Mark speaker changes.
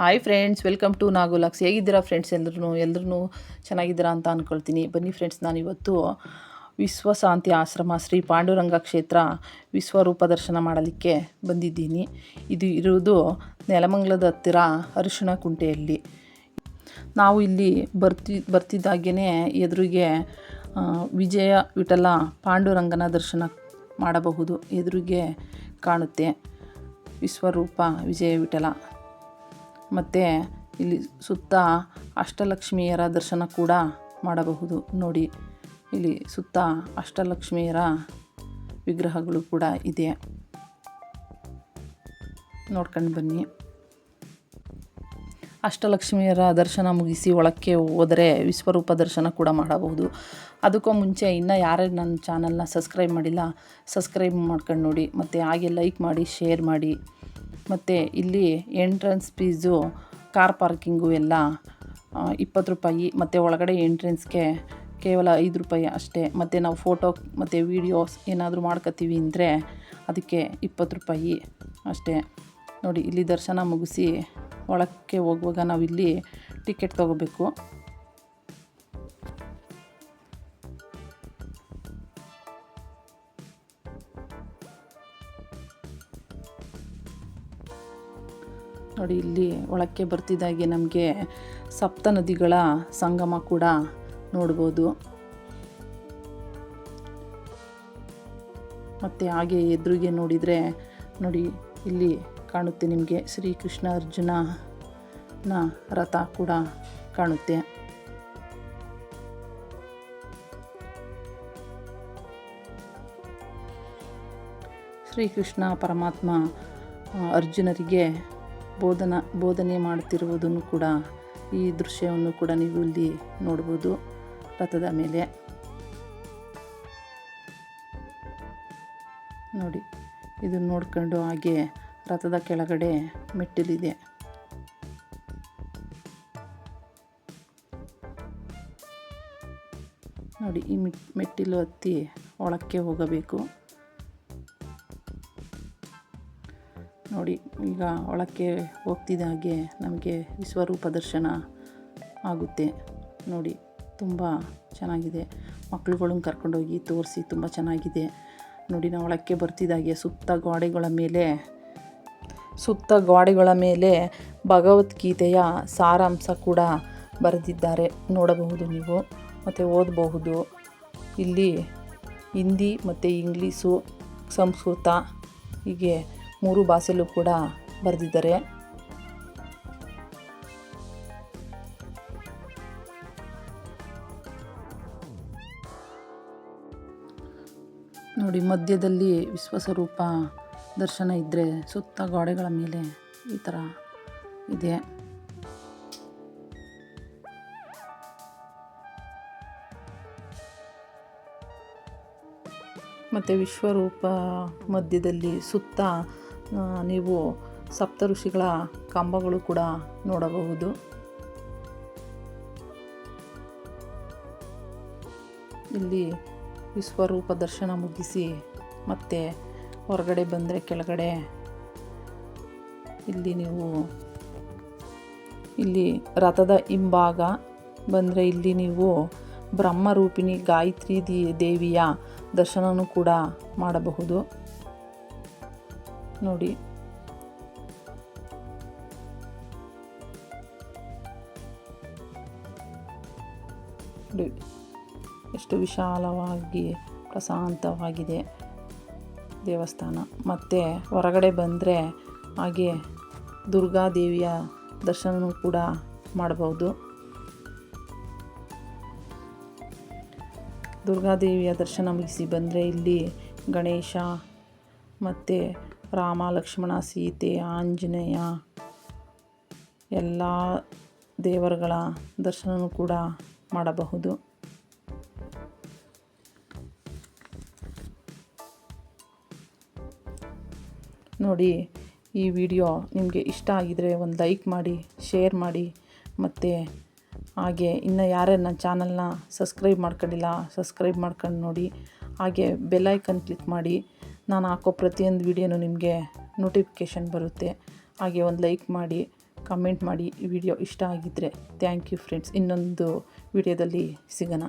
Speaker 1: Hi friends welcome to ನಾಗುಲಾಕ್ಸ್ ಹೇಗಿದ್ದೀರಾ friends ಎಲ್ಲರೂ ಎಲ್ಲರೂ ಚೆನ್ನಾಗಿದ್ದೀರಾ ಅಂತ ಅಂದ್ಕೊಳ್ತೀನಿ ಬನ್ನಿ ಫ್ರೆಂಡ್ಸ್ ನಾನಿವತ್ತು ವಿಶ್ವಶಾಂತಿ ಆಶ್ರಮ ಶ್ರೀ ಪಾಂಡುರಂಗ ಕ್ಷೇತ್ರ ವಿಶ್ವರೂಪ ದರ್ಶನ ಮಾಡಲಿಕ್ಕೆ ಬಂದಿದ್ದೀನಿ. ಇದು ಇರುವುದು ನೆಲಮಂಗಲದ ಹತ್ತಿರ ಅರಿಶಿಣ ಕುಂಟೆಯಲ್ಲಿ. ನಾವು ಇಲ್ಲಿ ಬರ್ತಿ ಬರ್ತಿದ್ದಾಗೇ ಎದುರಿಗೆ ವಿಜಯ ವಿಠಲ ಪಾಂಡುರಂಗನ ದರ್ಶನ ಮಾಡಬಹುದು. ಎದುರಿಗೆ ಕಾಣುತ್ತೆ ವಿಶ್ವರೂಪ ವಿಜಯ ವಿಠಲ. ಮತ್ತು ಇಲ್ಲಿ ಸುತ್ತ ಅಷ್ಟಲಕ್ಷ್ಮಿಯರ ದರ್ಶನ ಕೂಡ ಮಾಡಬಹುದು. ನೋಡಿ, ಇಲ್ಲಿ ಸುತ್ತ ಅಷ್ಟಲಕ್ಷ್ಮಿಯರ ವಿಗ್ರಹಗಳು ಕೂಡ ಇದೆ. ನೋಡ್ಕೊಂಡು ಬನ್ನಿ. ಅಷ್ಟಲಕ್ಷ್ಮಿಯರ ದರ್ಶನ ಮುಗಿಸಿ ಒಳಕ್ಕೆ ಹೋದರೆ ವಿಶ್ವರೂಪ ದರ್ಶನ ಕೂಡ ಮಾಡಬಹುದು. ಅದಕ್ಕೂ ಮುಂಚೆ ಇನ್ನೂ ಯಾರೇ ನನ್ನ ಚಾನಲ್ನ ಸಬ್ಸ್ಕ್ರೈಬ್ ಮಾಡಿಲ್ಲ, ಸಬ್ಸ್ಕ್ರೈಬ್ ಮಾಡ್ಕೊಂಡು ನೋಡಿ. ಮತ್ತು ಹಾಗೆ ಲೈಕ್ ಮಾಡಿ, ಶೇರ್ ಮಾಡಿ. ಮತ್ತು ಇಲ್ಲಿ ಎಂಟ್ರೆನ್ಸ್ ಫೀಸು ಕಾರ್ ಪಾರ್ಕಿಂಗು ಎಲ್ಲ ಇಪ್ಪತ್ತು ರೂಪಾಯಿ, ಮತ್ತು ಒಳಗಡೆ ಎಂಟ್ರೆನ್ಸ್ಗೆ ಕೇವಲ ಐದು ರೂಪಾಯಿ ಅಷ್ಟೇ. ಮತ್ತು ನಾವು ಫೋಟೋ ಮತ್ತು ವೀಡಿಯೋಸ್ ಏನಾದರೂ ಮಾಡ್ಕೋತೀವಿ ಅಂದರೆ ಅದಕ್ಕೆ ಇಪ್ಪತ್ತು ರೂಪಾಯಿ ಅಷ್ಟೇ. ನೋಡಿ, ಇಲ್ಲಿ ದರ್ಶನ ಮುಗಿಸಿ ಒಳಕ್ಕೆ ಹೋಗುವಾಗ ನಾವು ಇಲ್ಲಿ ಟಿಕೆಟ್ ತೊಗೋಬೇಕು. ನೋಡಿ, ಇಲ್ಲಿ ಒಳಕ್ಕೆ ಬರ್ತಿದ್ದಾಗೆ ನಮಗೆ ಸಪ್ತ ನದಿಗಳ ಸಂಗಮ ಕೂಡ ನೋಡ್ಬೋದು. ಮತ್ತು ಹಾಗೆ ಎದುರಿಗೆ ನೋಡಿದರೆ, ನೋಡಿ, ಇಲ್ಲಿ ಕಾಣುತ್ತೆ ನಿಮಗೆ ಶ್ರೀಕೃಷ್ಣ ಅರ್ಜುನನ ರಥ ಕೂಡ ಕಾಣುತ್ತೆ. ಶ್ರೀಕೃಷ್ಣ ಪರಮಾತ್ಮ, ಅರ್ಜುನರಿಗೆ ಬೋಧನ, ಬೋಧನೆ ಮಾಡುತ್ತಿರುವುದನ್ನು ಕೂಡ ಈ ದೃಶ್ಯವನ್ನು ಕೂಡ ನೀವು ಇಲ್ಲಿ ನೋಡ್ಬೋದು. ರಥದ ಮೇಲೆ. ನೋಡಿ ಇದನ್ನು ನೋಡ್ಕೊಂಡು ಹಾಗೆ ರಥದ ಕೆಳಗಡೆ ಮೆಟ್ಟಿಲಿದೆ. ನೋಡಿ, ಈ ಮೆಟ್, ಮೆಟ್ಟಿಲು ಹತ್ತಿ ಒಳಕ್ಕೆ ಹೋಗಬೇಕು. ನೋಡಿ, ಈಗ ಒಳಕ್ಕೆ ಹೋಗ್ತಿದ್ದ ಹಾಗೆ ನಮಗೆ ವಿಶ್ವರೂಪ ದರ್ಶನ ಆಗುತ್ತೆ. ನೋಡಿ, ತುಂಬ ಚೆನ್ನಾಗಿದೆ. ಮಕ್ಕಳುಗಳು ಕರ್ಕೊಂಡೋಗಿ ತೋರಿಸಿ ತುಂಬ ಚೆನ್ನಾಗಿದೆ. ನೋಡಿ, ನಾವು ಒಳಕ್ಕೆ ಬರ್ತಿದ್ದಾಗೆ ಸುತ್ತ ಗೋಡೆಗಳ ಮೇಲೆ, ಸುತ್ತ ಗೋಡೆಗಳ ಮೇಲೆ ಭಗವದ್ಗೀತೆಯ ಸಾರಾಂಶ ಕೂಡ ಬರೆದಿದ್ದಾರೆ. ನೋಡಬಹುದು ನೀವು, ಮತ್ತು ಓದಬಹುದು. ಇಲ್ಲಿ ಹಿಂದಿ ಮತ್ತು ಇಂಗ್ಲೀಷು, ಸಂಸ್ಕೃತ ಹೀಗೆ ಮೂರು ಬಾಸಿಲು ಕೂಡ ಬರೆದಿದ್ದಾರೆ. ನೋಡಿ, ಮಧ್ಯದಲ್ಲಿ ವಿಶ್ವಸ್ವರೂಪ ದರ್ಶನ ಇದ್ದರೆ ಸುತ್ತ ಗೋಡೆಗಳ ಮೇಲೆ ಈ ಥರ ಇದೆ. ಮತ್ತು ವಿಶ್ವರೂಪ ಮಧ್ಯದಲ್ಲಿ ಸುತ್ತ ನೀವು ಸಪ್ತ ಋಷಿಗಳ ಕಂಬಗಳು ಕೂಡ ನೋಡಬಹುದು. ಇಲ್ಲಿ ವಿಶ್ವರೂಪ ದರ್ಶನ ಮುಗಿಸಿ ಮತ್ತೆ ಹೊರಗಡೆ ಬಂದರೆ ಕೆಳಗಡೆ. ಇಲ್ಲಿ ನೀವು ಇಲ್ಲಿ ರಥದ ಹಿಂಭಾಗ ಬಂದರೆ ಇಲ್ಲಿ ನೀವು ಬ್ರಹ್ಮರೂಪಿಣಿ ಗಾಯತ್ರಿ ದೇವಿಯ ದರ್ಶನವೂ ಕೂಡ ಮಾಡಬಹುದು. ನೋಡಿ. ಎಷ್ಟು ವಿಶಾಲವಾಗಿ, ಪ್ರಶಾಂತವಾಗಿದೆ ದೇವಸ್ಥಾನ. ಮತ್ತು ಹೊರಗಡೆ ಬಂದರೆ ಹಾಗೆ ದುರ್ಗಾದೇವಿಯ ದರ್ಶನವೂ ಕೂಡ ಮಾಡಬಹುದು ದುರ್ಗಾದೇವಿಯ ದರ್ಶನ ಮುಗಿಸಿ ಬಂದರೆ ಇಲ್ಲಿ ಗಣೇಶ ಮತ್ತು ರಾಮ, ಲಕ್ಷ್ಮಣ, ಸೀತೆ, ಆಂಜನೇಯ, ಎಲ್ಲ ದೇವರುಗಳ ದರ್ಶನವೂ ಕೂಡ ಮಾಡಬಹುದು. ನೋಡಿ, ಈ ವಿಡಿಯೋ ನಿಮಗೆ ಇಷ್ಟ ಆಗಿದರೆ ಒಂದು ಲೈಕ್ ಮಾಡಿ, ಶೇರ್ ಮಾಡಿ, ಮತ್ತು ಹಾಗೆ ಇನ್ನು ಯಾರೇ ನನ್ನ ಚಾನಲ್ನ ಸಬ್ಸ್ಕ್ರೈಬ್ ಮಾಡ್ಕೊಂಡಿಲ್ಲ, ಸಬ್ಸ್ಕ್ರೈಬ್ ಮಾಡ್ಕೊಂಡು ನೋಡಿ, ಹಾಗೆ ಬೆಲ್ಲೈಕನ್ ಕ್ಲಿಕ್ ಮಾಡಿ. ನಾನು ಹಾಕೋ ಪ್ರತಿಯೊಂದು ವಿಡಿಯೋನೂ ನಿಮಗೆ ನೋಟಿಫಿಕೇಷನ್ ಬರುತ್ತೆ. ಹಾಗೆ ಒಂದು ಲೈಕ್ ಮಾಡಿ ಕಮೆಂಟ್ ಮಾಡಿ ಈ ವಿಡಿಯೋ ಇಷ್ಟ ಆಗಿದ್ದರೆ ಥ್ಯಾಂಕ್ ಯು ಫ್ರೆಂಡ್ಸ್ ಇನ್ನೊಂದು ವಿಡಿಯೋದಲ್ಲಿ ಸಿಗೋಣ.